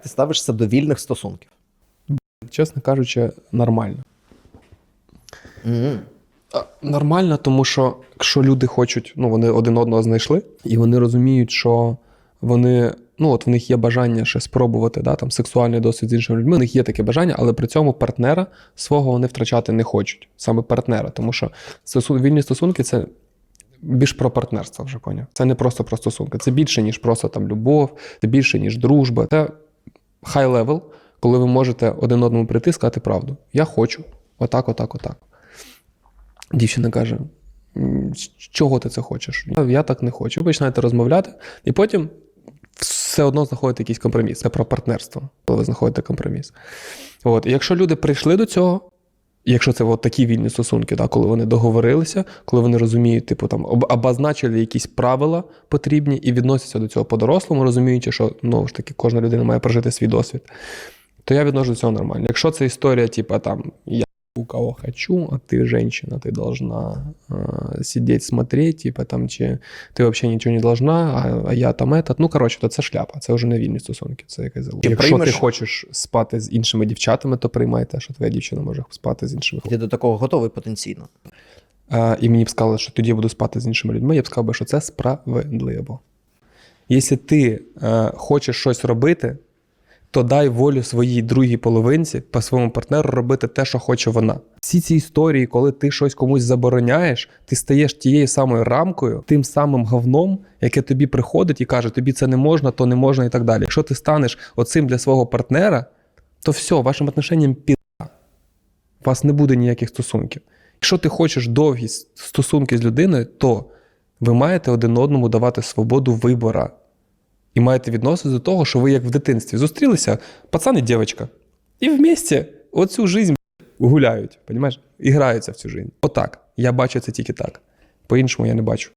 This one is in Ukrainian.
Як ти ставишся до вільних стосунків? Чесно кажучи, нормально. А, Нормально, тому що якщо люди хочуть, ну вони один одного знайшли, і вони розуміють, що вони, ну от в них є бажання ще спробувати да, там, сексуальний досвід з іншими людьми, у них є таке бажання, але при цьому партнера свого вони втрачати не хочуть. Саме партнера. Тому що стосун... вільні стосунки це більш про партнерство, вже поняв. Це не просто про стосунки, це більше, ніж просто там любов, це більше, ніж дружба. Це хай левел, коли ви можете один одному прийти і сказати правду. Я хочу. Отак, отак, отак. Дівчина каже: чого ти це хочеш? Я, так не хочу. Ви починаєте розмовляти, і потім все одно знаходите якийсь компроміс. Це про партнерство, коли ви знаходите компроміс. От, і якщо люди прийшли до цього, якщо це от такі вільні стосунки, да, коли вони договорилися, коли вони розуміють, типу там об- обозначили якісь правила потрібні і відносяться до цього по-дорослому, розуміючи, що знову ж таки кожна людина має прожити свій досвід, то я відношу до цього нормально. Якщо це історія, типу там я у кого хочу, а ты женщина, ты должна э, сидеть, смотреть, типа там, чи ти взагалі нічого не должна, а, а я там этот. Ну, коротше, то це шляпа, це вже не вільні стосунки, це якась залога. Чи Якщо ти приймеш- хочеш спати з іншими дівчатами, то приймай те, що твоя дівчина може спати з іншими Ти до такого готовий потенційно. а, і мені б сказали, що тоді я буду спати з іншими людьми, я б сказав, би, що це справедливо. Якщо ти е, хочеш щось робити, то дай волю своїй другій половинці по своєму партнеру робити те, що хоче вона. Всі ці історії, коли ти щось комусь забороняєш, ти стаєш тією самою рамкою, тим самим говном, яке тобі приходить і каже, тобі це не можна, то не можна і так далі. Якщо ти станеш оцим для свого партнера, то все, вашим отношенням пі у вас не буде ніяких стосунків. Якщо ти хочеш довгі стосунки з людиною, то ви маєте один одному давати свободу вибора. І маєте відноситися до того, що ви як в дитинстві зустрілися, пацан і дівчинка. І вместе оцю жизнь гуляють, понімаєш? І граються в цю жизнь. Отак. Я бачу це тільки так. По-іншому я не бачу.